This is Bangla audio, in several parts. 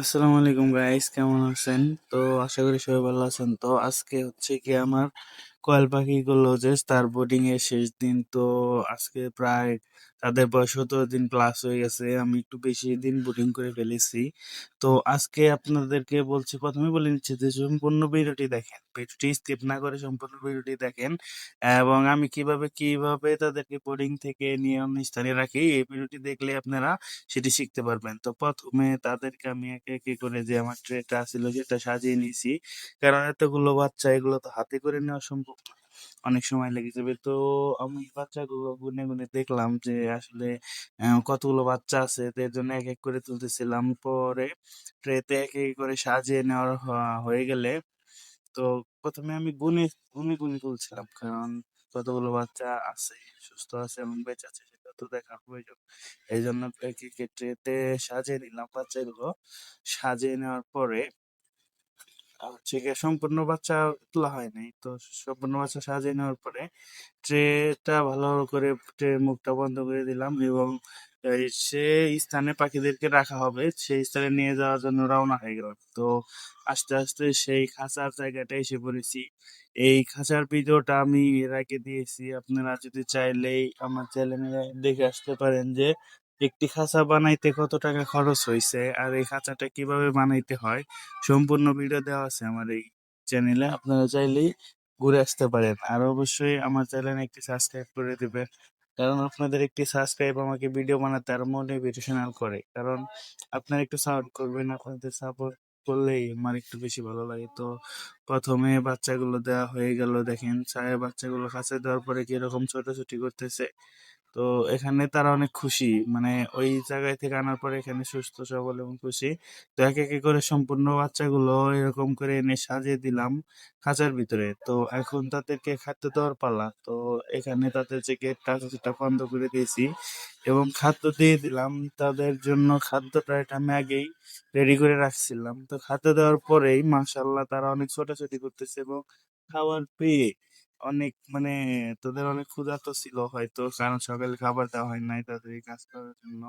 আসসালামু আলাইকুম গাইস কেমন আছেন? তো আশা করি সবাই ভালো আছেন। তো আজকে হচ্ছে কি আমার কোয়েল পাখিগুলো যে তার বোর্ডিং এর শেষ দিন, তো আজকে প্রায় তাদের বয়স সতেরো দিন প্লাস হয়ে গেছে, আমি একটু বেশি দিন বোর্ডিং করে ফেলেছি। তো আজকে আপনাদেরকে বলছি, প্রথমে বলে নিচ্ছি যে সম্পূর্ণ ভিডিওটি দেখেন। ভিডিওটি স্কিপ না করে সম্পূর্ণ ভিডিওটি দেখেন। এবং আমি কীভাবে কীভাবে তাদেরকে বোর্ডিং থেকে নিয়ে অন্য স্থানে রাখি, এই ভিডিওটি দেখলে আপনারা সেটি শিখতে পারবেন। তো প্রথমে তাদেরকে আমি একে একে করে যে আমার ট্রেটা ছিল সেটা সাজিয়ে নিয়েছি কারণ এতগুলো বাচ্চা, এগুলো তো হাতে করে নেওয়া সম্ভব অনেক সময় লেগে যাবে। তো আমি বাচ্চাগুলো গুনে গুনে দেখলাম যে আসলে কতগুলো বাচ্চা আছে এর জন্য এক এক করে তুলতেছিলাম। পরে ট্রেতে এক এক করে সাজিয়ে নেওয়ার হয়ে গেলে তো প্রথমে আমি গুনে গুনে গুনে তুলছিলাম। কারণ কতগুলো বাচ্চা আছে, সুস্থ আছে এবং বেঁচে আছে, সেটা তো দেখার প্রয়োজন। এই জন্য ট্রেতে সাজিয়ে নিলাম বাচ্চাগুলো। সাজিয়ে নেওয়ার পরে হচ্ছে সম্পূর্ণ বাচ্চা তোলা হয় নাই, তো সম্পূর্ণ বাচ্চা সাজিয়ে নেওয়ার পরে ট্রেটা ভালো করে ট্রের মুখটা বন্ধ করে দিলাম এবং সে স্থানে পাখিদেরকে রাখা হবে, সেই স্থানে নিয়ে যাওয়ার জন্য রওনা হয়ে গেলাম। তো আস্তে আস্তে সেই খাঁচার জায়গাটা এসে পড়েছি। এই খাঁচার ভিডিওটা আমি এর আগে দিয়েছি। আপনারা যদি চাইলেই আমার চ্যানেলে দেখে আসতে পারেন যে একটি খাঁচা বানাইতে কত টাকা খরচ হয়েছে আর এই খাঁচাটা কীভাবে বানাইতে হয়, সম্পূর্ণ ভিডিও দেওয়া আছে আমার এই চ্যানেলে আপনারা চাইলেই ঘুরে আসতে পারেন আর অবশ্যই আমার চ্যানেলে একটি সাবস্ক্রাইব করে দিবেন, কারণ আপনাদের একটি সাবস্ক্রাইব আমাকে ভিডিও বানাতে আর মোটিভেশনাল করে, কারণ আপনারা একটু সাপোর্ট করবেন, আপনাদের সাপোর্ট করলেই আমার একটু বেশি ভালো লাগে। তো প্রথমে বাচ্চাগুলো দেওয়া হয়ে গেল। দেখেন ছায়া বাচ্চাগুলো কাছে দেওয়ার পরে কীরকম ছোটাছুটি করতেছে। তো এখানে তারা অনেক খুশি। মানে ওই জায়গায় থেকে আনার পরে এখানে সুস্থ, সবল এবং খুশি। তো এক একে করে সম্পূর্ণ বাচ্চাগুলো এরকম করে এনে সাজিয়ে দিলাম খাঁচার ভিতরে। তো এখন তাদেরকে খাদ্য দেওয়ার পালা। তো এখানে তাদের যে গেটটা আছে সেটা বন্ধ করে দিয়েছি এবং খাদ্য দিয়ে দিলাম। তাদের জন্য খাদ্যটা এটা আমি আগেই রেডি করে রাখছিলাম। তো খাদ্য দেওয়ার পরেই মাশাল্লাহ তারা অনেক ছোটাছুটি করতেছে এবং খাবার পেয়ে অনেক মানে তোদের অনেক ক্ষুধার্ত ছিল হয়তো, কারণ সকালে খাবার দেওয়া হয় নাই তাদের এই কাজ করার জন্য।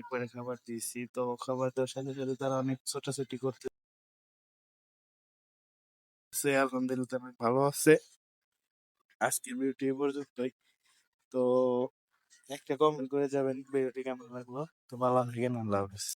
একবারে খাবার দিয়েছি, তো খাবার দেওয়ার সাথে সাথে তারা অনেক ছোটাছুটি করতেছে আলহামদুলিল্লাহ অনেক ভালো আছে। আজকের ভিডিওটি এই পর্যন্তই। তো একটা কমেন্ট করে যাবেন, ভিডিওটি কেমন লাগল? তো ভালো থাকেন, আল্লাহ হাফেজ।